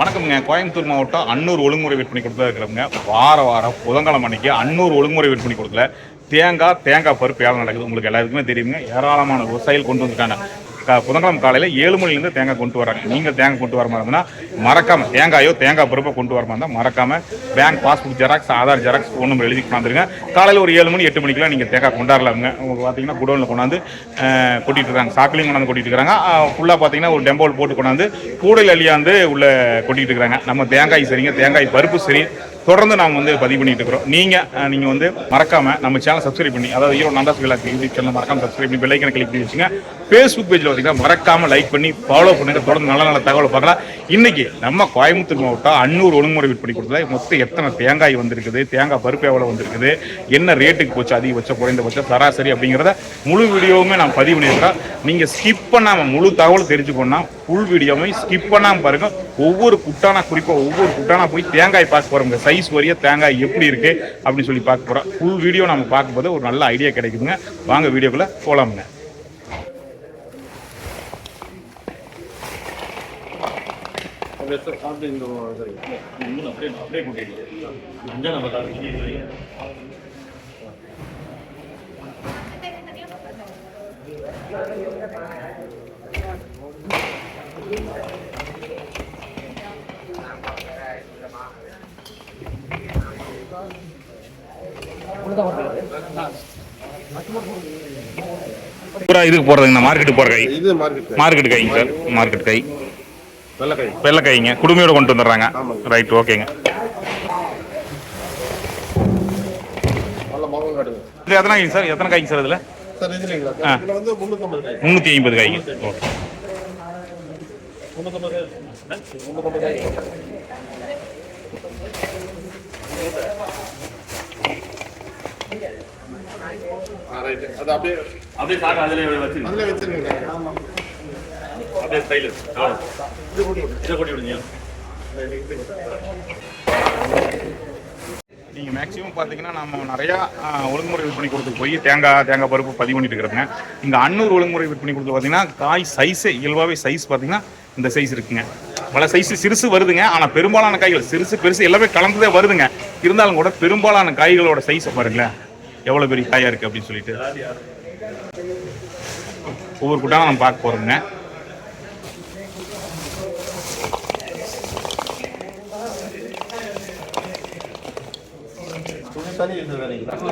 வணக்கம்ங்க. கோயம்புத்தூர் மாவட்டம் அன்னூர் ஒழுங்குமுறை விற்பனை கொடுத்தா இருக்கிறவங்க வார வாரம் புதன்கிழமை அன்னைக்கு அன்னூர் ஒழுங்குமுறை விற்பனை கொடுக்கல. தேங்காய் தேங்காய் பருப்பு ஏழை நடக்குது. உங்களுக்கு எல்லாருக்குமே தெரியுங்க. ஏராளமான விவசாயிகள் கொண்டு வந்திருக்காங்க. புதன்கிழமை காலையில் ஏழு மணிலேருந்து தேங்காய் கொண்டு வராங்க. நீங்கள் தேங்காய் கொண்டு வர மாதிரி இருந்தால் மறக்காம தேங்காயோ தேங்காய் பருப்போ கொண்டு வர மாதிரி இருந்தால் மறக்காம bank passbook xerox Aadhaar xerox phone number எழுதி கொண்டாந்துருங்க. காலையில் ஒரு ஏழு மணி எட்டு மணிக்கெல்லாம் நீங்கள் தேங்காய் கொண்டாடலாமுங்க. உங்களுக்கு பார்த்தீங்கன்னா குடோனில் கொண்டாந்து கொட்டிகிட்டு இருக்காங்க. சாக்கிலையும் கொண்டாந்து கொட்டிட்டு இருக்காங்க. ஃபுல்லாக பார்த்தீங்கன்னா ஒரு டெம்போல் போட்டு கொண்டாந்து கூடையில் அழியாந்து உள்ளே கொட்டிகிட்டு இருக்காங்க. நம்ம தேங்காய் சரிங்க தேங்காய் பருப்பு சரி. தொடர்ந்து நாங்கள் வந்து பதிவு பண்ணிட்டு இருக்கிறோம். நீங்கள் நீங்கள் வந்து மறக்காம நம்ம சேனல் சப்ஸ்கிரைப் பண்ணி அதாவது ஹீரோ நந்தாஸ் விழா யூடியூப் சேனல் மறக்காம சப்ஸ்கிரைப் பண்ணி பெல்லைக்கனை கிளிக் பண்ணி வச்சுங்க. ஃபேஸ்புக் பேஜில் பார்த்தீங்கன்னா மறக்காம லைக் பண்ணி ஃபாலோ பண்ணுங்க. தொடர்ந்து நல்ல நல்ல தகவல் பார்க்கலாம். இன்னைக்கு நம்ம கோயம்புத்தூர் மாவட்டம் அன்னூர் ஒழுங்குமுறை விற்பனை கொடுத்தல மொத்தம் எத்தனை தேங்காய் வந்திருக்குது தேங்காய் பருப்பு எவ்வளோ வந்திருக்குது என்ன ரேட்டுக்கு போச்சு அதிகபட்சம் குறைந்தபட்சம் சராசரி அப்படிங்கிறத முழு வீடியோவுமே நான் பதிவு பண்ணியிருக்கிறேன். நீங்கள் ஸ்கிப் பண்ணாமல் முழு தகவல் தெரிஞ்சுக்கணும்னா ஃபுல் வீடியோவை ஸ்கிப் பண்ணாம பாருங்க. ஒவ்வொரு குட்டானா குறிப்பாக ஒவ்வொரு குட்டானா போய் தேங்காய் பார்க்க போகிறோங்க சைஸ் வரிய தேங்காய் எப்படி இருக்கு அப்படின்னு சொல்லி பார்க்க போகிறோம் ஃபுல் வீடியோ நம்ம பார்க்கும்போது ஒரு நல்ல ஐடியா கிடைக்குதுங்க. வாங்க வீடியோக்குள்ள போகலாமுங்க பூரா இதுக்கு போகிறதுங்க மார்க்கெட்டுக்கு போகிற கை. இது மார்க்கெட் மார்க்கெட் கைங்க சார் மார்க்கெட் கை. வெள்ளக்காய் வெள்ளைக்காய்ங்க குடுமையோட கொண்டு வந்துடுறாங்க. ரைட் ஓகேங்க இது எத்தனை காய்ங்க சார்? எத்தனை காய்ங்க சார் இதில்? முந்நூற்றி ஐம்பது காய்ங்க ஓகே முந்நூற்றம்பது காய் முந்நூற்றம்பது காய் ஆ ரைட்டு அது அப்படியே அப்படியே சாக்கு அதிலே வச்சு அதில் வச்சிருங்க அப்படியே ஸ்டைலு இது போட்டு இதை கொட்டி விடுங்க நீங்கள் மேக்ஸிமம் பார்த்தீங்கன்னா நம்ம நிறையா ஒழுங்குமுறை விற்பனை கொடுத்து போய் தேங்காய் தேங்காய் பருப்பு பதிவு பண்ணிட்டு இருக்கிறோங்க இங்கே அன்னூர் ஒழுங்குமுறை விற்பனை கொடுத்து பார்த்தீங்கன்னா காய் சைஸே இயல்பாகவே சைஸ் பார்த்தீங்கன்னா இந்த சைஸ் இருக்குங்க. பல சைஸ் சிறுசு வருதுங்க ஆனால் பெரும்பாலான காய்கள் சிறுசு பெருசு எல்லாமே கலந்துதே வருதுங்க. இருந்தாலும் கூட பெரும்பாலான காய்களோட சைஸை பாருங்களேன். எவ்வளோ பெரிய காயாக இருக்குது அப்படின்னு சொல்லிட்டு. ஒவ்வொரு கூட்டம் நம்ம பார்க்க போகிறோங்க குறுக்கு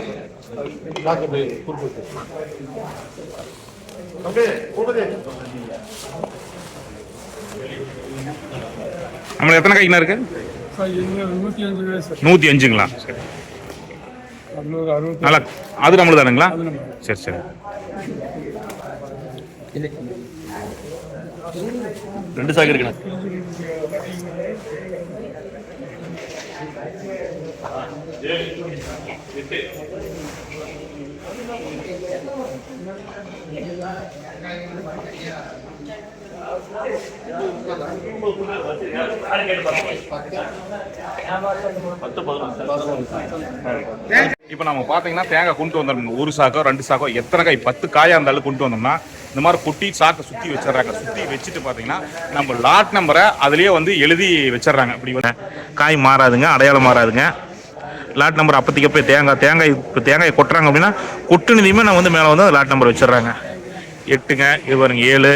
அப்படியே போடுதே நம்மளுக்கு எத்தனை காய்க்குண்ணா இருக்கு? நூற்றி அஞ்சுங்களா? சரி. நல்லா அது நம்மளுக்கு தானுங்களா அது நம்ம. சரி சரி. ரெண்டு சாக்கு இருக்குண்ணா. இப்போ நம்ம பார்த்தீங்கன்னா தேங்காய் கொண்டு வந்தோம்ங்க ஒரு சாக்கோ ரெண்டு சாக்கோ எத்தனை காய் பத்து காயாக இருந்தாலும் கொண்டு வந்தோம்னா இந்த மாதிரி கொட்டி சாக்கை சுற்றி வச்சிடறாங்க. சுற்றி வச்சுட்டு பார்த்தீங்கன்னா நம்ம லாட் நம்பரை அதுலேயே வந்து எழுதி வச்சிடுறாங்க. இப்படி காய் மாறாதுங்க அடையாளம் மாறாதுங்க. லாட் நம்பர் அப்போதைக்கு போய் தேங்காய் தேங்காய் இப்போ தேங்காய் கொட்டுறாங்க அப்படின்னா கொட்டுனதையுமே நான் வந்து மேலே வந்து லாட் நம்பர் வச்சிடுறாங்க. எட்டுங்க இது பாருங்க ஏழு.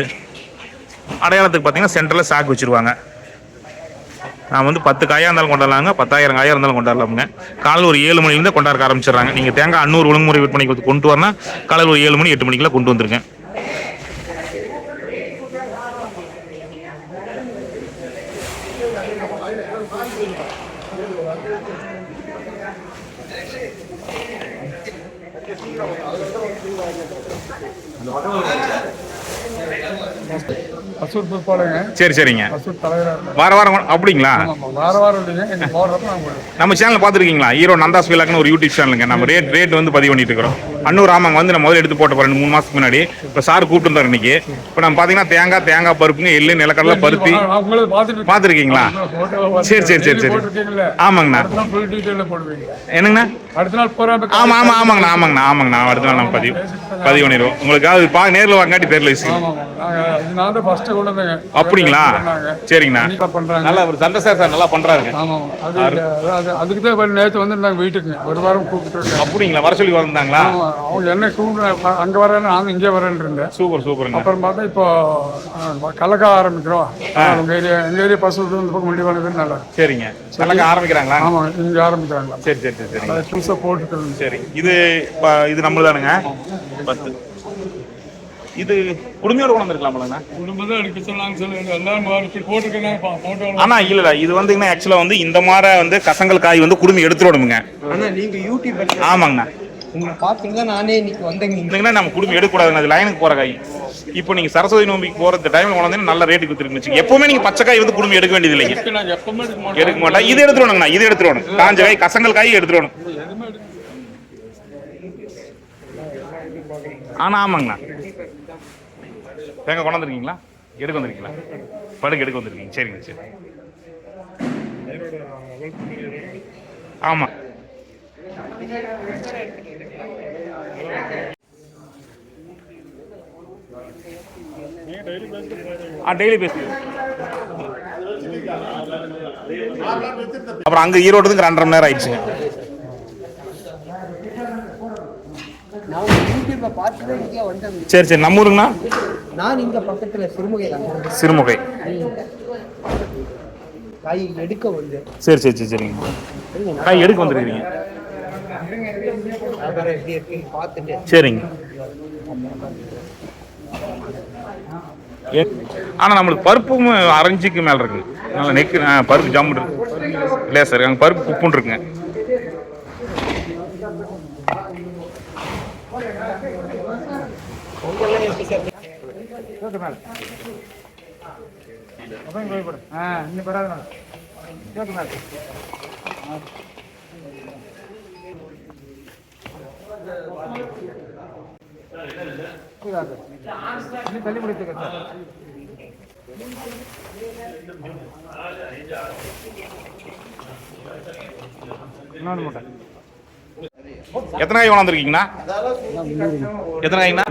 அடையாளத்துக்கு பார்த்தீங்கன்னா சென்டரில் சாக்கு வச்சிருவாங்க. நான் வந்து பத்து காயாக இருந்தாலும் கொண்டாடலாங்க பத்தாயிரம் காயாக இருந்தாலும் கொண்டாடலாமுங்க. காலையில் ஒரு ஏழு மணிலேருந்து கொண்டாட ஆரம்பிச்சிடுறாங்க. நீங்கள் தேங்காய் அன்னூறு ஒழுங்குமுறை விற்பனைக்கு கொடுத்து கொண்டு வரனா காலையில் ஒரு ஏழு மணி எட்டு மணிக்கெல்லாம் கொண்டு வந்துருங்க. அசூர் பொறுப்பாளங்க சரி சரிங்க. அசூர் தலைவராக வார வாரம் அப்படிங்களா? ஆமாம் வார வாரம் நம்ம சேனல் பார்த்துருக்கீங்களா? ஹீரோ நந்தாஸ் விழாக்குன்னு ஒரு யூடியூப் சேனலுங்க நம்ம ரேட் ரேட் வந்து பதிவு பண்ணிட்டு இருக்கிறோம். அன்னூர் ஆமாங்க வந்து நான் முதல்ல எடுத்து போட்ட ரெண்டு மூணு மாசத்துக்கு முன்னாடி. இப்போ சார் கூப்பிட்டு இன்னைக்கு. இப்போ நம்ம பார்த்தீங்கன்னா தேங்காய் தேங்காய் பருப்புங்க எள்ளு நிலக்கடலை பருத்தி. பார்த்துருக்கீங்களா? சரி சரி சரி சரி. ஆமாங்கண்ணா. என்னங்கண்ணா? அடுத்த நாள் போகிறாங்க ஆமா ஆமா ஆமாங்கண்ணா ஆமாங்கண்ணா ஆமாங்கண்ணா. அடுத்த நாள் நம்ம பதிவு பதிவு பண்ணிடுவோம். உங்களுக்கு அது பா நேரில் வாங்காட்டி ஆமாம் இது நான் தான் ஃபஸ்ட்டு வந்தேங்க அப்படிங்களா? சரிங்கண்ணா. நீங்களா பண்ணுறாங்க நல்லா ஒரு சந்தோஷம் சார் நல்லா பண்றாருங்க. ஆமாம் அது அது அதுக்கு தான் நேற்று வந்து நாங்கள் வீட்டுக்கு. ஒரு வாரம் கூப்பிட்டுருக்கேன் அப்படிங்களா? வர சொல்லி வந்தாங்களா அவங்க என்ன கூப்பிட்டு அங்கே வரேன்னு நான் இங்கே வரேன்னு இருந்தேன். சூப்பர் சூப்பருங்க. அப்புறம் பார்த்தா இப்போ கலக்க ஆரம்பிக்கிறோம். உங்கள் ஏரியா எங்கள் ஏரியா பசு இந்த பக்கம் முடி வளர்ந்து நல்லா. சரிங்க. கலக்க ஆரம்பிக்கிறாங்களா? ஆமாம் இங்கே ஆரம்பிக்கிறாங்களா? சரி சரி சரி புதுசாக போட்டுட்டு சரி. இது ப- இது நம்மளுதானுங்க? பத்து. இது குடுமையோட கொண்டு வந்துருக்கலாம்லங்கண்ணா குடும்பம் தான் எடுக்க சொன்னாங்க சொல்லுங்க எல்லாரும் போட்டுருக்கேன் ஃபோட்டோ ஆனா இல்ல இல்ல. இது வந்து ஆக்சுவலா வந்து இந்த மாதிரி வந்து கசங்கல் காய் வந்து குடுமி எடுத்துடணுமுங்க ஆனா நீங்க யூடியூப் ஆமாங்கண்ணா. உங்களை பார்த்துட்டு தான் நானே இன்னைக்கு வந்தேங்க. இருந்தீங்கன்னா நம்ம குடும்பம் எடுக்கக்கூடாதுங்க. அது லைனுக்கு போற காய். இப்போ நீங்க சரஸ்வதி நோம்பிக்கு போற இந்த டைம்ல கொண்டாந்து நல்ல ரேட்டுக்கு வச்சுக்கோங்க. எப்பவுமே நீங்க பச்சை காய் வந்து குடும்பம் எடுக்க வேண்டியது இல்லைங்க நாங்கள் எப்பவுமே எடுக்க மாட்டோம் எடுக்க மாட்டா இது எடுத்துருவானுங்கண்ணா இது எடுத்துருவானு காஞ்ச காய் கசங்கல் காய் எடுத்துருவானு எதுவுமே எடுக்க ஆனா ஆமாங்கண்ணா. தேங்காய் கொண்டாந்துருக்கீங்களா? எடுக்க வந்திருக்கீங்களா? படுக்கு எடுக்க வந்திருக்கீங்க. சரிங்க சரி. ஆமா. ஆ டெய்லி பேசு. அப்புறம் அங்க ஈரோட்டுக்கு ரெண்டரை மணி நேரம் ஆயிடுச்சுங்க. சரி சரி. நம்ம ஊருங்கண்ணா? நான் இங்க பக்கத்துல சிறுமுகை சிறுமுகை. காய் எடுக்க வந்தேன் சரி சரி சரி சரிங்க. காய் எடுக்க வந்துருக்கீங்க சரிங்க. ஏ- ஆனா நம்மளுக்கு பருப்பும் அரைஞ்சிக்கு மேல இருக்குங்க நல்லா நெக்கு பருப்பு ஜாமுன் இருக்கு. இல்லையா சார்? அங்கே பருப்பு குப்புன்னு இருக்குங்க. போட்டு மேலே. மொபைல் போய் போடு. ஆ இன்னும் வராது மேலே. போட்டு மேலே. இன்னும் தள்ளி முடித்துக்க சார். இன்னொன்று மூட்டை. எத்தனை காய் கொண்டாந்துருக்கீங்கண்ணா எத்தனை காய்ங்கண்ணா?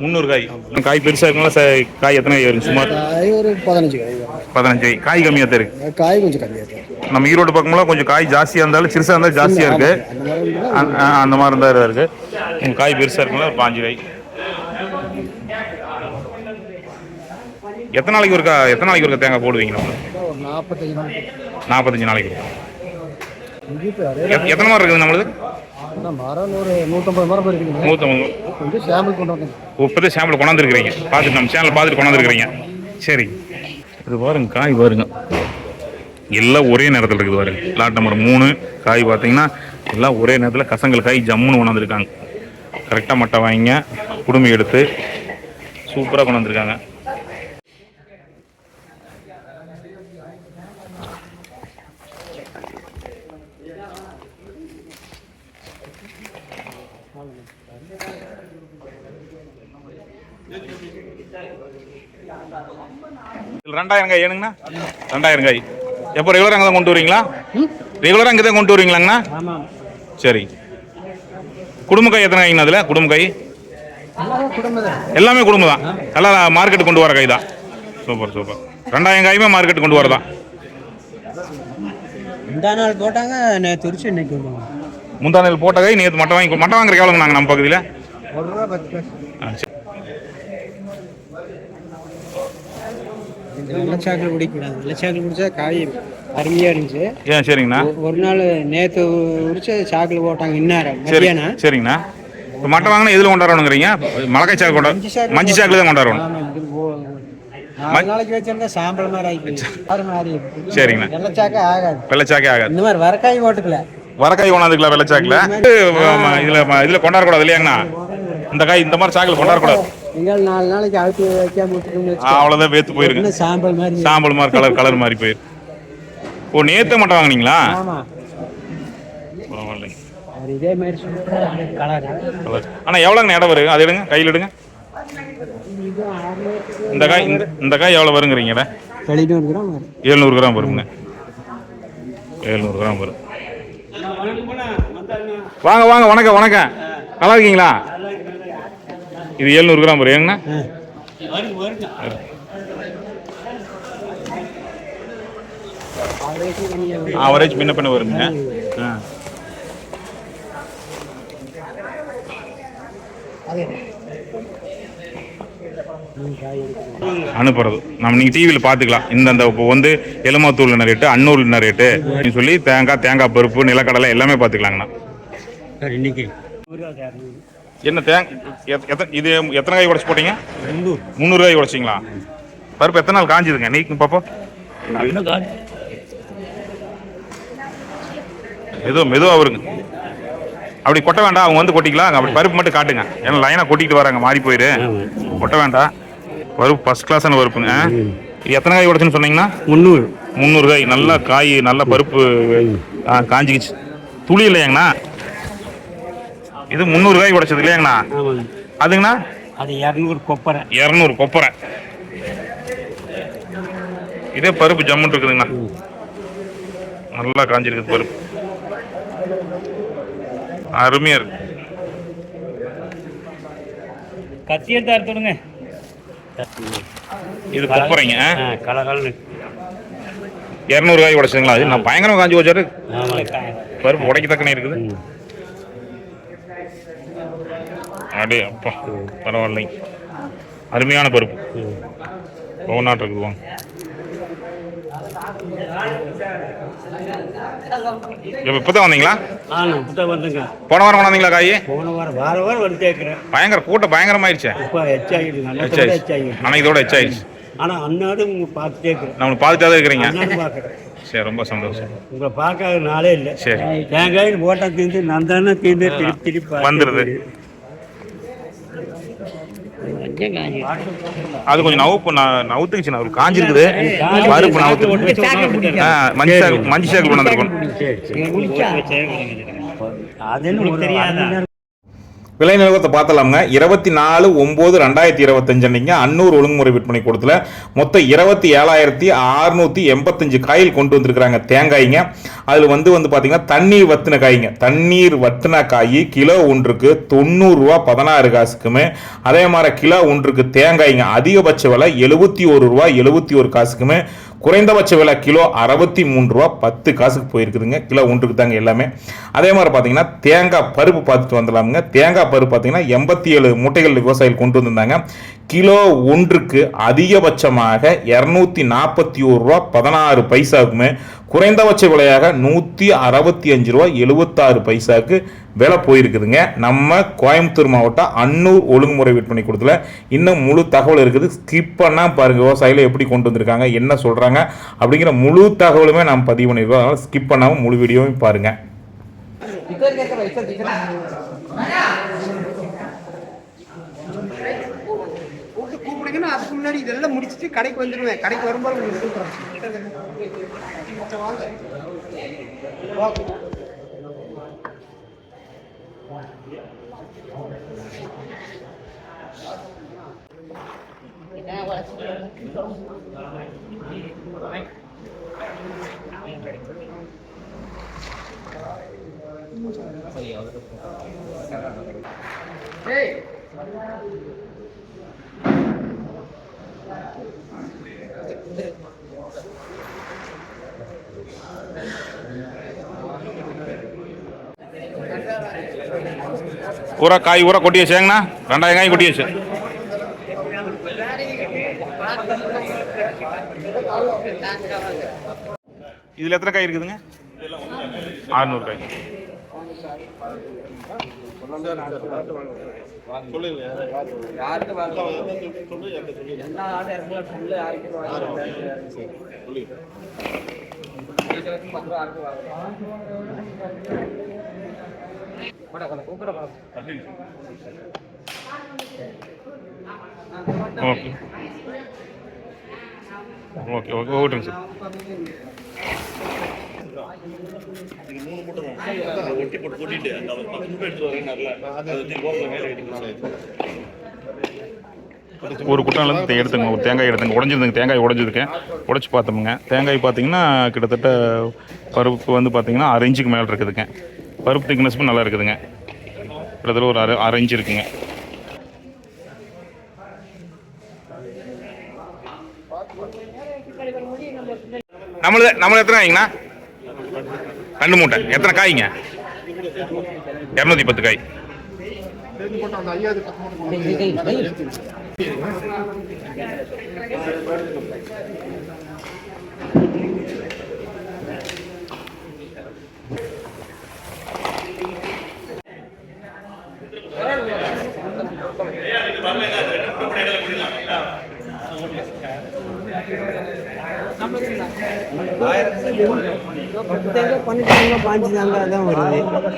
முந்நூறு காய். காய் பெருசா இருக்குங்களா? சார் காய் எத்தனை காய் வரும்? சுமார் காய் ஒரு பதினஞ்சு காய். பதினஞ்சு காய். காய் கம்மியாக தான் இருக்கு. காய் கொஞ்சம் கம்மியாக நம்ம ஈரோடு பக்கமெல்லாம் கொஞ்சம் காய் ஜாஸ்தியாக இருந்தாலும் சிறுசாக இருந்தாலும் ஜாஸ்தியாக இருக்கு. அந்த மாதிரி இருந்தா அந்த- ஆ, அந்த மாதிரி இருந்தா இதா இருக்கு. காய் பெருசா இருக்குங்களா? ஒரு பாஞ்சு காய். எத்தனை நாளைக்கு ஒருக்கா எத்தனை நாளைக்கு ஒருக்கா தேங்காய் போடுவீங்க? நாற்பத்தஞ்சு நாள் நாற்பத்தஞ்சு நாளைக்கு இப்போ எத்தனை மரம் இருக்குது நம்மளுக்கு மரம் ஒரு நூற்றம்பது மரம் இருக்குங்க நூற்றம்பது கொஞ்சம் சாம்பிள் கொண்டு முப்பது சாம்பிள் கொண்டாந்துருக்கிறீங்க. பார்த்துட்டு நம்ம சேனல் பார்த்துட்டு கொண்டாந்துருக்கிறீங்க. சரி. இது பாருங்க காய் பாருங்க. எல்லாம் ஒரே நேரத்தில் இருக்குது பாருங்க. லாட் நம்பர் மூணு காய் பார்த்தீங்கன்னா எல்லாம் ஒரே நேரத்தில் கசங்கல் காய் ஜம்முன்னு கொண்டாந்துருக்காங்க. கரெக்டாக மட்டை வாங்கிங்க. குடும்பி எடுத்து சூப்பராக கொண்டாந்துருக்காங்க. ரெண்டாயிரம் காய் ஏனுங்கண்ணா? ரெண்டாயிரம் காய். எப்போ ரெகுலராக அங்கே தான் கொண்டு வரீங்களா? ரெகுலராக அங்கே தான் கொண்டு வரீங்களாங்கண்ணா? சரி. குடும்ப காய் எத்தனை காய்ங்கண்ணா அதில் குடும்ப காய்? எல்லாமே குடும்பம் தான். எல்லாமே மார்க்கெட்டு கொண்டு வர காய் தான். Super super. ரெண்டாயிரம் காயுமே மார்க்கெட் கொண்டு வரதான். இந்த நாள் போட்டாங்க நேற்று உரிச்சு இன்னைக்கு வருவாங்க முந்தா நாள் போட்ட காய் நேற்று மட்டை வாங்கி மட்டை வாங்குற எவ்வளோங்க நாங்கள் நம்ம பகுதியில் ஒரு ரூபா பத்து காசு ஆ சரி இந்த வெள்ளச்சாக்கில் குடிக்கூடாது வெள்ளச்சாக்கில் குடிச்சா காய் அருமையாக இருந்துச்சு. ஏன் சரிங்கண்ணா? ஒரு நாள் நேற்று உரிச்சு சாக்கில் போட்டாங்க இன்னாரம் சரி மத்தியானம். சரிங்கண்ணா. இப்போ மட்டை வாங்கினா எதில் கொண்டாடுறோங்கிறீங்க? மலக்காய் சாக்கு கொண்டா மஞ்சள் சாக்கு மஞ்சள் சாக்கில் தான் நாலு நாளைக்கு வச்சிருந்தா சாம்பல் மாதிரி ஆகி ஆறு மாதிரி இருக்கு. சரிங்கண்ணா. வெள்ளச்சாக்கே ஆகாது. வெள்ளைச்சாக்கே ஆகாது. இந்த மாதிரி வரக்காய் போட்டுக்கல. வரக்காய் கொண்டாந்துக்கலாம் வெள்ளைச்சாக்கில்? இதில் இதில் கொண்டாடக்கூடாது இல்லையாங்கண்ணா? இந்த காய் இந்த மாதிரி சாக்கில் கொண்டாடக்கூடாது. நீங்கள் நாலு நாளைக்கு அழுத்தி வைக்காம வேத்து போயிருங்க. சாம்பல் மாதிரி சாம்பல் மாதிரி கலர் கலர் மாதிரி போயிரு. ஓ நேத்து மட்டும் வாங்குனீங்களா? ஆமா. பரவாயில்லைங்க இதே மாதிரி சூப்பராக கலர் ஆனால் எவ்வளோங்க இடம் வருங்க அது எடுங்க கையில் எடுங்க. இந்த காய் இந்த இந்த காய் எவ்வளோ வருங்கிறீங்க எழுநூறு கிராம் வரும். எழுநூறு கிராம் வருங்க. எழுநூறு கிராம் வரும். வாங்க வாங்க வணக்கம் வணக்கம். நல்லா இருக்கீங்களா? இது எழுநூறு கிராம் வரும் ஏங்கண்ணா? ஆவரேஜ் பின்ன வருங்க. ஆ. அனுப்புறது. நம்ம நீங்கள் டிவியில் பார்த்துக்கலாம் இந்த அந்த இப்போ வந்து எலுமாத்தூள் என்ன ரேட்டு அன்னூர் என்ன ரேட்டு அப்படின்னு சொல்லி தேங்காய் தேங்காய் பருப்பு நிலக்கடலை எல்லாமே பார்த்துக்கலாங்கண்ணா இன்னைக்கு. என்ன தேங் இது எத்தனை காய் உடச்சி போட்டீங்க? முந்நூறு. காய் உடச்சிங்களா? பருப்பு எத்தனை நாள் காஞ்சுதுங்க? நீக்கும் பாப்போம் ஏதோ மெதுவாக வருங்க. அப்படி கொட்ட வேண்டாம். அவங்க வந்து கொட்டிக்கலாம். அப்படி பருப்பு மட்டும் காட்டுங்க. ஏன்னா லைனாக கொட்டிட்டு வராங்க. மாறி போயிரு. கொட்ட வேண்டாம். பருப்பு ஃபர்ஸ்ட் கிளாஸான பருப்புங்க இது எத்தனை காய் உடச்சுன்னு சொன்னீங்கன்னா? முந்நூறு. முந்நூறு காய். நல்ல காய் நல்ல பருப்பு காஞ்சிக்கிச்சு. துளி இல்லையாங்கண்ணா? இது முந்நூறு காய் உடைச்சது இல்லையாங்கண்ணா? அதுங்கண்ணா? அது இரநூறு கொப்பரை. இரநூறு கொப்பரை. இதே பருப்பு ஜம்முன்னு இருக்குதுங்கண்ணா. நல்லா காஞ்சிருக்குது பருப்பு. அருமையா இருக்கு. கத்தியத்தை அறுத்துடுங்க இது கொப்பரைங்க கலகலன்னு இரநூறு காய் உடைச்சதுங்களா? அது நான் பயங்கரமா காஞ்சி வச்சாரு பருப்பு உடைக்கத்தக்கனே இருக்குது. அடே அப்பா. பரவாயில்லைங்க அருமையான பருப்பு. ஒவ்வொன்றாட்டு இருக்குது வாங்க. இப்போ தான் வந்தீங்களா? நான் போன வாரம் கொண்டாந்தீங்களா காய்? போன வாரம் வார வாரம் வந்து கேட்குறேன் பயங்கர கூட்டம் பயங்கரமாயிருச்சே. இப்போ எச்சாகிடுது ஆனால் இதோட ஆனால் அன்னாடு உங்க பார்த்து கேட்குறேன் நம்மளை பார்த்துட்டே தான் இருக்கிறீங்க. அன்னாடு பார்க்குறேன். சரி ரொம்ப சந்தோஷம். உங்களை பார்க்காத நாளே இல்லை. சரி. தேங்காய் போட்டா தீர்ந்து நான் தானே தீர்ந்து திருப்பி திருப்பி பார்த்து வந்துடுது அது கொஞ்சம் நவுப்பு நான் நவுத்துக்குச்சு நான் காஞ்சிருக்குது பருப்பு நவுத்து மஞ்சள் மஞ்சள் சாக்கு கொண்டாந்துருக்கணும் அது என்ன ஒரு தெரியாத விலை நிலவரத்தை பார்த்தலாமுங்க. இருபத்தி நாலு ஒம்பது ரெண்டாயிரத்தி இருபத்தஞ்சு அன்னைக்கு அன்னூர் ஒழுங்குமுறை விற்பனை கூடத்தில் மொத்தம் இருபத்தி ஏழாயிரத்தி அறுநூத்தி எண்பத்தஞ்சு காயில் கொண்டு வந்திருக்கிறாங்க தேங்காய்ங்க. அதில் வந்து வந்து பார்த்தீங்கன்னா தண்ணீர் வத்தின காய்ங்க. தண்ணீர் வத்தின காய் கிலோ ஒன்றுக்கு தொண்ணூறுரூவா பதினாறு காசுக்குமே. அதே மாதிரி கிலோ ஒன்றுக்கு தேங்காய்ங்க. அதிகபட்ச விலை எழுபத்தி ஒரு ரூபா எழுபத்தி ஒரு காசுக்குமே. குறைந்தபட்ச விலை கிலோ அறுபத்தி மூணு ரூபா பத்து காசுக்கு போயிருக்குதுங்க. கிலோ ஒன்றுக்கு தாங்க எல்லாமே. அதே மாதிரி பார்த்தீங்கன்னா தேங்காய் பருப்பு பார்த்துட்டு வந்துடலாமுங்க. தேங்காய் பருப்பு பார்த்தீங்கன்னா எண்பத்தி ஏழு மூட்டைகள் விவசாயிகள் கொண்டு வந்திருந்தாங்க. கிலோ ஒன்றுக்கு அதிகபட்சமாக இரநூத்தி நாற்பத்தி ஒரு ரூபா பதினாறு பைசாவுக்குமே குறைந்தபட்ச விலையாக நூற்றி அறுபத்தி அஞ்சு ரூபா எழுபத்தாறு பைசாவுக்கு விலை போயிருக்குதுங்க. நம்ம கோயம்புத்தூர் மாவட்டம் அன்னூர் ஒழுங்குமுறை விற்பனை கொடுத்துல இன்னும் முழு தகவல் இருக்குது. ஸ்கிப் பண்ணால் பாருங்கள் விவசாயிகள் எப்படி கொண்டு வந்திருக்காங்க என்ன சொல்கிறாங்க அப்படிங்கிற முழு தகவலுமே நாம் பதிவு பண்ணியிருக்கோம் அதனால் ஸ்கிப் பண்ணாமல் முழு வீடியோவும் பாருங்கள் கூப்பிடுங்கன்னு அதுக்கு முன்னாடி இதெல்லாம் முடிச்சுட்டு கடைக்கு வந்துடுவேன். கடைக்கு வரும்போது உங்களுக்கு கூப்பிட்றேன் வாங்க ஊரா காய் ஊரா கொட்டி வச்சாங்கண்ணா ரெண்டாயிரம் காய் கொட்டி வச்சு. இதில் எத்தனை காய் இருக்குதுங்க? ஆறுநூறு காய். ஓகே. ஓகே ஓகே ஓகேங்க சார் இது மூணு மூட்டை தான் ஒட்டி போட்டு அந்த ஒரு பத்து மூட்டை எடுத்து அதை மேலே ஒரு குட்டான்லேருந்து எடுத்துங்க ஒரு தேங்காய் எடுத்துங்க உடஞ்சிருந்துங்க. தேங்காய் உடஞ்சிருக்கேன். உடச்சி பார்த்தோமுங்க. தேங்காய் பார்த்தீங்கன்னா கிட்டத்தட்ட பருப்பு வந்து பார்த்தீங்கன்னா அரை இன்ச்சுக்கு மேலே இருக்குதுங்க. பருப்பு திக்னஸ் நல்லா இருக்குதுங்க. கிட்டத்தட்ட ஒரு அரை அரை இன்ச்சு இருக்குங்க. நம்மளது நம்மளது எத்தனை வாங்கிங்கண்ணா ரெண்டு மூட்டை. எத்தனை காய்ங்க? இரநூத்தி பத்து காய். தேங்காய்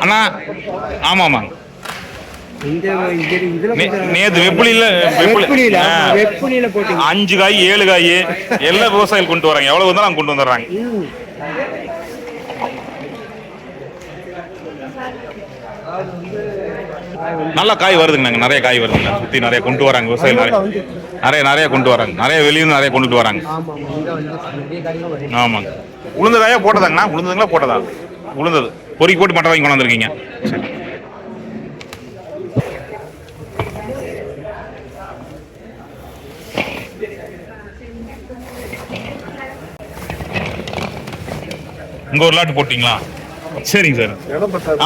அண்ணா ஆமாம் ஆமாங்க இந்த இந்த இதுல நே- நேத்து வெப்புலியில போட்டீங்க. அஞ்சு காய் ஏழு காய் எல்லா விவசாயிகள் கொண்டு வராங்க. எவ்வளவு வந்தாலும் கொண்டு வந்துடுறாங்க. நல்ல காய் வருதுங்க நாங்கள் நிறைய காய் வருதுங்க சுற்றி நிறைய கொண்டு வராங்க விவசாயிகள் நிறைய. நிறைய நிறைய கொண்டு வராங்க. நிறைய வெளியிருந்து நிறைய கொண்டுட்டு வராங்க. ஆமாங்க. உளுந்த காயா போட்டதாங்கண்ணா. உளுந்ததுங்களா போட்டதா? உளுந்தது. பொறுக்கி போட்டு மட்டை வாங்கி கொண்டாந்துருக்கீங்க. இங்க ஒரு லாட்டு போட்டிங்களா? சரிங்க சார்.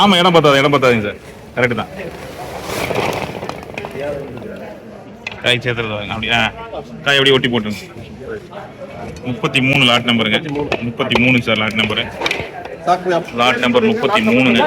ஆமா இடம் பத்தாது இடம் பத்தாதுங்க சார். கரெக்டு தான். காய் சேர்த்துறது வாங்க. அப்படி ஆ காய் அப்படியே ஒட்டி போட்டுங்க முப்பத்தி மூணு லாட் நம்பருங்க முப்பத்தி மூணு sir lot number lot number முப்பத்தி மூணுங்க.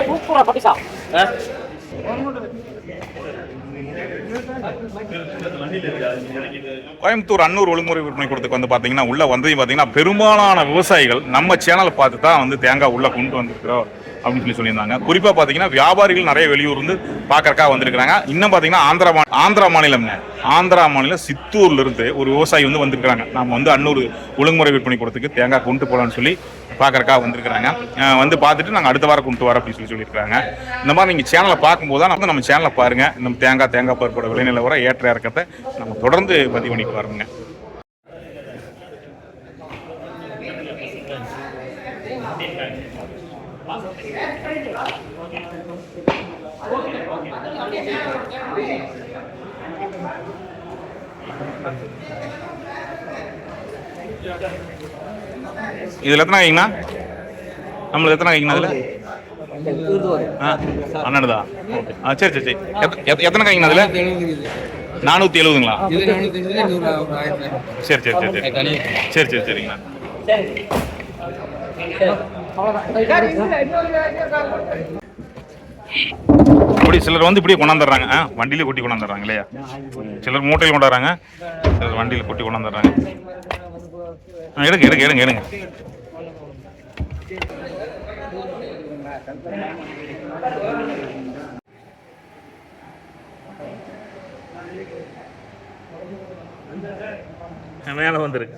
கோயம்புத்தூர் அன்னூர் ஒழுங்குமுறை விற்பனை கொடுத்துக்கு வந்து பார்த்தீங்கன்னா உள்ள வந்ததையும் பார்த்தீங்கன்னா பெரும்பாலான விவசாயிகள் நம்ம சேனலை பார்த்து தான் வந்து தேங்காய் உள்ள கொண்டு வந்திருக்கிறோம். அப்படின்னு சொல்லி சொல்லியிருந்தாங்க. குறிப்பாக பார்த்தீங்கன்னா வியாபாரிகள் நிறைய வெளியூர் இருந்து பார்க்கறக்கா வந்திருக்கிறாங்க. இன்னும் பார்த்தீங்கன்னா ஆந்திரா மா- ஆந்திரா மாநிலம்ங்க. ஆந்திரா மாநிலம் சித்தூர்ல இருந்து ஒரு விவசாயி வந்து வந்திருக்கிறாங்க. நம்ம வந்து அன்னூர் ஒழுங்குமுறை விற்பனை கொடுத்துக்கு தேங்காய் கொண்டு போகலான்னு சொல்லி பார்க்கறக்கா வந்திருக்கிறாங்க. வந்து பார்த்துட்டு நாங்கள் அடுத்த வாரம் கொண்டு வரோம் அப்படின்னு சொல்லி சொல்லியிருக்காங்க இந்த மாதிரி நீங்கள் சேனலை பார்க்கும்போது தான் வந்து நம்ம சேனலை பாருங்க. நம்ம தேங்காய் தேங்காய் பருப்போட விளைநிலவர ஏற்ற இறக்கத்தை நம்ம தொடர்ந்து பதிவு பண்ணிட்டு வரோங்க இதில் எத்தனை காய்ங்கண்ணா நம்மளுக்கு எத்தனை காய்ங்கண்ணா அதில்? ஆ அண்ணனுதா ஓகே. ஆ சரி சரி சரி. எத்த- எத்த- எத்தனை காய்ங்கண்ணா அதில்? நானூற்றி எழுபதுங்களா சரி சரி சரி சரி. சரி சரி சரிங்கண்ணா இப்படி சிலர் வந்து இப்படியே கொண்டாந்துடுறாங்க. ஆ வண்டியில கொட்டி கொண்டாந்துடுறாங்க இல்லையா? சிலர் மூட்டையில் கொண்டாடுறாங்க. சிலர் வண்டியில் கொட்டி கொண்டாந்துடுறாங்க. ஆ எடுங்க எடுங்க எடுங்க எடுங்க. மேலே வந்துருக்கு.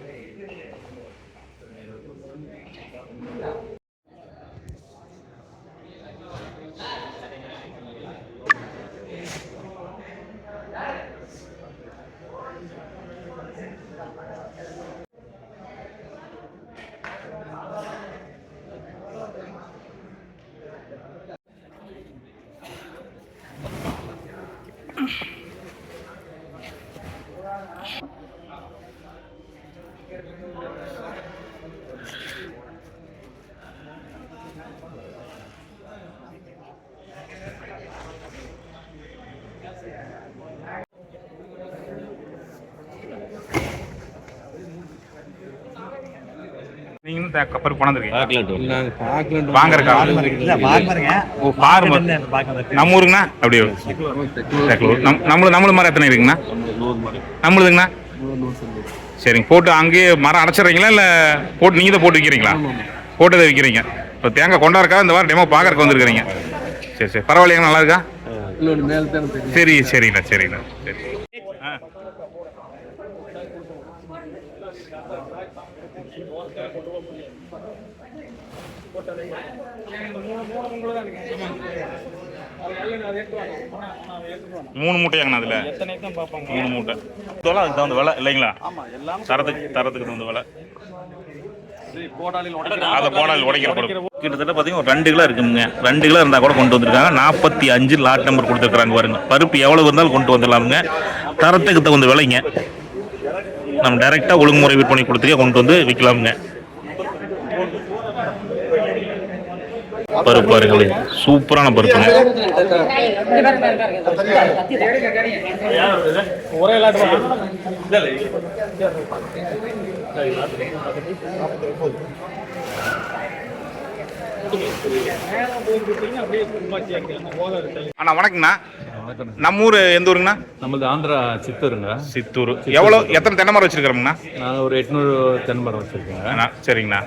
நீங்க இன்னும் தே- பருப்பு கொண்டாந்துருக்கீங்க வாங்குறக்கா ஓ ஃபார்ம் நம்ம ஊருங்கண்ணா? அப்படியே தேக்கலூர். நம் நம்மளு நம்மளு மரம் எத்தனை இருக்குங்கண்ணா? நம்மளுதுங்கண்ணா? சரிங்க போட்டு அங்கேயே மரம் அடைச்சிடுறீங்களா இல்லை போட்டு நீங்கள் தான் போட்டு விற்கிறீங்களா போட்டு தான் விற்கிறீங்க இப்போ தேங்காய் கொண்டாருக்கா? இந்த வாரம் டெமோ பார்க்கறக்கு வந்திருக்கிறீங்க. சரி சரி. பரவாயில்லையா நல்லா இருக்கா? சரி சரிண்ணா சரிண்ணா சரி. மூணு மூட்டையாங்கண்ணா அதுல. மூணு மூட்டை. இதெல்லாம் அதுக்கு தகுந்த விலை இல்லைங்களா? தரத்துக்கு தரத்துக்கு தகுந்த விலை. அதை கோடாலில் உடைக்கிற பொருள். கிட்டத்தட்ட பார்த்தீங்கன்னா ஒரு ரெண்டு கிலோ இருக்குங்க. ரெண்டு கிலோ இருந்தால் கூட கொண்டு வந்திருக்காங்க. நாற்பத்தி அஞ்சு லாட் நம்பர் கொடுத்துருக்குறாங்க பாருங்க. பருப்பு எவ்வளவு இருந்தாலும் கொண்டு வந்துடலாமுங்க. தரத்துக்கு தகுந்த விலைங்க. நம்ம டைரெக்டாக ஒழுங்குமுறை விற்பனை கொடுத்துக்கே கொண்டு வந்து விற்கலாமுங்க. பருப்பு பாருங்களே சூப்பரான பருப்புங்க அண்ணா வணக்கங்கண்ணா. நம்ம ஊர் எந்த ஊருங்கண்ணா? நம்மளது ஆந்திரா சித்தூருங்க. சித்தூர். எவ்வளோ எத்தனை தென்னை மரம் வச்சிருக்கிறோம்ண்ணா நான் ஒரு எட்நூறு தென்னை மரம் வச்சுருக்கேங்க அண்ணா, சரிங்கண்ணா.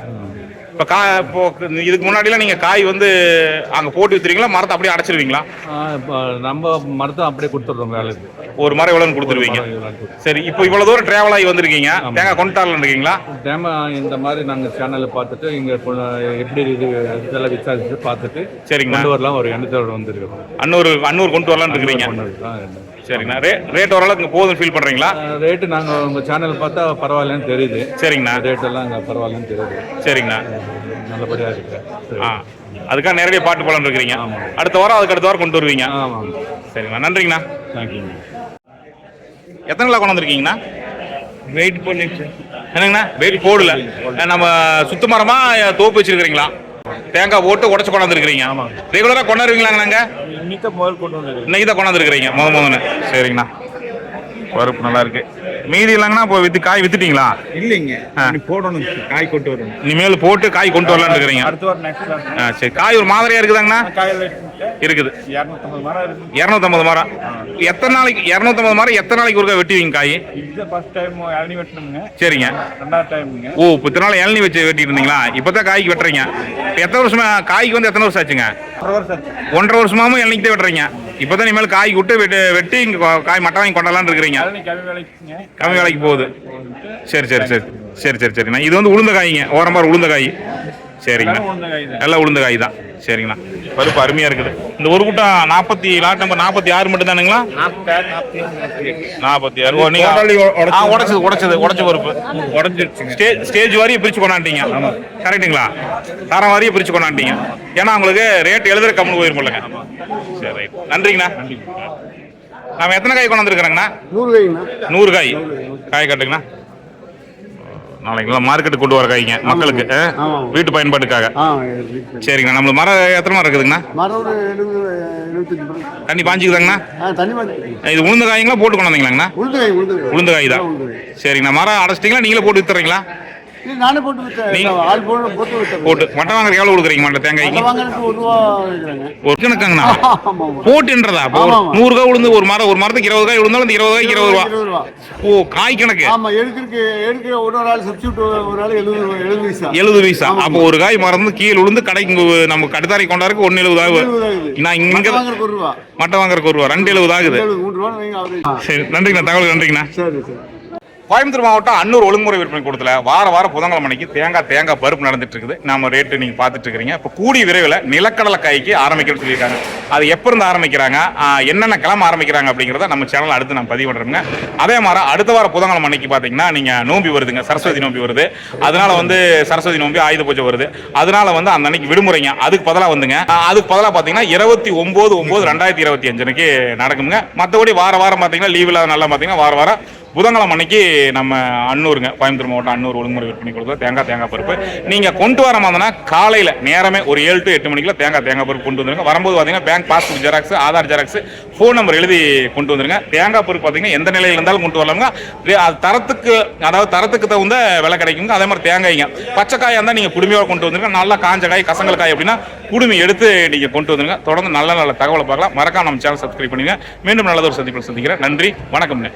இப்போ கா இப்போ இதுக்கு முன்னாடிலாம் நீங்கள் காய் வந்து அங்கே போட்டு வித்துறீங்களா? மரத்தை அப்படியே அடைச்சிருவீங்களா? இப்போ நம்ம மரத்தை அப்படியே கொடுத்துட்றோம் வேலைக்கு. ஒரு மரம் எவ்வளோன்னு கொடுத்துருவீங்க? சரி இப்போ இவ்வளோ தூரம் டிராவல் ஆகி வந்திருக்கீங்க. தேங்காய் இருக்கீங்களா? டேம இந்த மாதிரி நாங்கள் சேனலில் பார்த்துட்டு இங்கே எப்படி இது இதெல்லாம் விசாரிச்சு பார்த்துட்டு சரிங்கண்ணா. கொண்டு வரலாம். ஒரு எண்ணத்தோட வந்திருக்கிறோம். அன்னூர் அன்னூர் கொண்டு வரலான்னு இருக்கிறீங்க. சரிங்கண்ணா. ரே ரேட் ஓரளவுக்கு போதும் ஃபீல் பண்ணுறீங்களா ரேட்டு நாங்கள் உங்கள் சேனல் பார்த்தா பரவாயில்லன்னு தெரியுது. சரிங்கண்ணா. ரேட்டெல்லாம் இங்கே பரவாயில்லன்னு தெரியுது. சரிங்கண்ணா. நல்லபடியாக இருக்கு. சரி. ஆ அதுக்காக நேரடியாக பாட்டு போலான்னு இருக்கிறீங்க. அடுத்த வாரம் அதுக்கு அடுத்த வாரம் கொண்டு வருவீங்க. ஆமாம் சரிங்கண்ணா. நன்றிங்கண்ணா. தேங்க்யூங்க எத்தனை கிலோ கொண்டு வந்திருக்கீங்கண்ணா? வெயிட் பண்ணிட்டு என்னங்கண்ணா? வெயிட் போடல. நம்ம சுத்து மரமா தோப்பு வச்சிருக்கிறீங்களா? தேங்காய் போட்டு உடச்சு கொண்டாந்துருக்கிறீங்க. ரெகுலராக கொண்டாடுவீங்களாங்க நாங்க இன்னைக்கு முதல் கொண்டு வந்து இன்னைக்கு தான் கொண்டாந்துருக்கிறீங்க. முத முதன்னு சரிங்கண்ணா. பருப்பு நல்லா இருக்கு. மீதி இல்லைங்கண்ணா இப்போ வித்து காய் வித்துட்டீங்களா? இல்லைங்க. போடணும். காய் கொண்டு வரணும். இனிமேல் போட்டு காய் கொண்டு வரலான்னு இருக்கிறீங்க. அடுத்த வாரம் நெக்ஸ்ட் வாரம் ஆ சரி. காய் ஒரு மாதிரியா இருக்குதாங்கண்ணா? காயில் இருக்குது. இரநூத்தம்பது மரம் எத்தனை நாளைக்கு இரநூத்தம்பது மரம் எத்தனை நாளைக்கு ஒருக்கா வெட்டுவீங்க காய்? சரிங்க. ஓ இப்போ இத்தனை நாள் இளநி வச்சு வெட்டிட்டு இருந்தீங்களா? இப்போ தான் காய்க்கு வெட்டுறீங்க. எத்தனை வருஷமா காய்க்கு வந்து எத்தனை வருஷம் ஆச்சுங்க. ஒன்றரை வருஷமாவும் இளநிக்கு தான் வெட்டுறீங்க. இப்போ தான் இனிமேல் காய் விட்டு வெட்டு வெட்டி இங்கே காய் மட்டை வாங்கி கொண்டாடலான்னு இருக்கிறீங்க. கம்மி வேலைக்கு போகுது. சரி சரி சரி. சரி சரி சரிண்ணா இது வந்து உளுந்த காய்ங்க. ஓரம்பார் உளுந்த காய். சரிங்கண்ணா. எல்லாம் உளுந்த காய் தான். சரிங்கண்ணா. பருப்பு அருமையாக இருக்குது. இந்த ஒரு கூட்டம் நாற்பத்தி லாட் நம்பர் நாற்பத்தி ஆறு மட்டும் தானுங்களா நாற்பத்தி ஆறு நீங்கள் உடைச்சது. உடச்சது உடச்ச பருப்பு. உடஞ்சிருச்சுங்க. ஸ்டேஜ் ஸ்டேஜ் வரையும் பிரிச்சு கொண்டாண்டீங்க கரெக்ட்டுங்களா? தரம் வரையும் பிரிச்சு கொண்டாண்டீங்க ஏன்னா உங்களுக்கு ரேட் எழுதுற கம்மி போயிருமில்லங்க சரி. ரைட் நன்றிங்கண்ணா நாம எத்தனை காய் கொண்டாந்துருக்குறேங்கண்ணா? நூறு வைங்கண்ணா நூறு காய். காய் கட்டுங்கண்ணா. நாளைக்கு மார்க்கெட்டுக்கு கொண்டு வர காய்ங்க மக்களுக்கு. வீட்டு பயன்பாட்டுக்காக. சரிங்கண்ணா நம்மளுக்கு மரம் எத்தனை மரம் இருக்குதுங்கண்ணா? தண்ணி பாஞ்சுக்குதாங்கண்ணா? இது உளுந்த காய்ங்களா போட்டு கொண்டாந்தீங்களாங்கண்ணா உளுந்து காய் தான். சரிங்கண்ணா மரம் அடைச்சிட்டிங்களா நீங்களே போட்டு வித்துறீங்களா? நானே போட்டு வித்தேன் நீங்க- ஆள் போட்டு போட்டு வித்தேன் போட்டு மட்டை வாங்குறதுக்கு எவ்வளோ கொடுக்குறீங்க மட்டை தேங்காய்க்கு? வாங்குறதுக்கு ஒரு ரூபா போட்டுன்றதா? இப்போ ஒரு. நூறு காய் உளுந்து ஒரு மரம் ஒரு மரத்துக்கு இருபது காய் விழுந்தாலும் இந்த இருபது காய்க்கு இருபது ரூபா. ஓ காய் கணக்கு. ஆமா எடுக்கிறதுக்கு எடுக்கிற ஒரு ஒரு ஆள் சப்ஸ்டியூட் ஒரு ஆள் எழுபது எழுபது பைசா. எழுபது பைசா. அப்போ ஒரு காய் மறந்து கீழே விழுந்து கடைக்கு நம்ம கடுத்தாரி கொண்டாருக்கு ஒன்னு எழுபது ஆகுது. நான் இங்க மட்டை வாங்குறதுக்கு ஒரு ரூபா. ரெண்டு எழுபது ஆகுது. சரி நன்றிங்கண்ணா. தகவல் நன்றிங்கண்ணா. சரி சரி. கோயம்புத்தூர் மாவட்டம் அன்னூர் ஒழுங்குமுறை விற்பனை கூடத்தில் வார வாரம் புதன்கிழமை மணிக்கு தேங்காய் தேங்காய் பருப்பு நடந்துட்டு இருக்குது. நம்ம ரேட்டு நீங்கள் பார்த்துட்டு இருக்கிறீங்க. இப்போ கூடிய விரைவில் நிலக்கடலை காய்க்கு ஆரம்பிக்கிறது சொல்லியிருக்காங்க. அது எப்போ இருந்து ஆரம்பிக்கிறாங்க என்னென்ன கிளம்ப ஆரம்பிக்கிறாங்க அப்படிங்கிறத நம்ம சேனல் அடுத்து நம்ம பதிவு பண்ணுறோங்க அதே மாதிரி அடுத்த வாரம் புதன்கிழமை மணிக்கு பார்த்தீங்கன்னா நீங்கள் நோம்பி வருதுங்க. சரஸ்வதி நோம்பி வருது. அதனால வந்து சரஸ்வதி நோம்பி ஆயுத பூஜை வருது. அதனால வந்து அந்த அன்னைக்கு விடுமுறைங்க. அதுக்கு பதிலாக வந்துங்க. அதுக்கு பதிலாக பார்த்தீங்கன்னா இருபத்தி ஒம்பது ஒம்பது ரெண்டாயிரத்தி இருபத்தி அஞ்சு நடக்குங்க. மற்றபடி வார வாரம் பார்த்தீங்கன்னா லீவ் இல்லாத நல்லா பார்த்தீங்கன்னா வார வாரம் புதன்கிழமை அன்னைக்கு நம்ம அன்னூருங்க கோயம்புத்தூர் மாவட்டம் அன்னூர் ஒழுங்குமுறை விற்பனை கொடுத்தா தேங்காய் தேங்காய் பருப்பு. நீங்கள் கொண்டு வர மாதிரினா காலையில் நேரமே ஒரு ஏழு டு எட்டு மணிக்குள்ள தேங்காய் தேங்காய் பருப்பு கொண்டு வந்துருங்க. வரும்போது பார்த்தீங்கன்னா bank passbook xerox Aadhaar xerox phone number எழுதி கொண்டு வந்துருங்க. தேங்காய் பருப்பு பார்த்தீங்கன்னா எந்த நிலையில் இருந்தாலும் கொண்டு வரலாங்க அது தரத்துக்கு அதாவது தரத்துக்கு தகுந்த விலை கிடைக்குங்க. அதே மாதிரி தேங்காய்ங்க. பச்சைக்காயாக இருந்தால் நீங்கள் குடுமையோட கொண்டு வந்துருங்க. நல்லா காஞ்ச காய் கசங்கல் காய் அப்படின்னா குடுமி எடுத்து நீங்கள் கொண்டு வந்துருங்க. தொடர்ந்து நல்ல நல்ல தகவலை பார்க்கலாம். மறக்காம நம்ம சேனல் சப்ஸ்கிரைப் பண்ணுங்க மீண்டும் நல்லதொரு சந்திப்பில் சந்திக்கிறேன். நன்றி வணக்கம்ண்ணே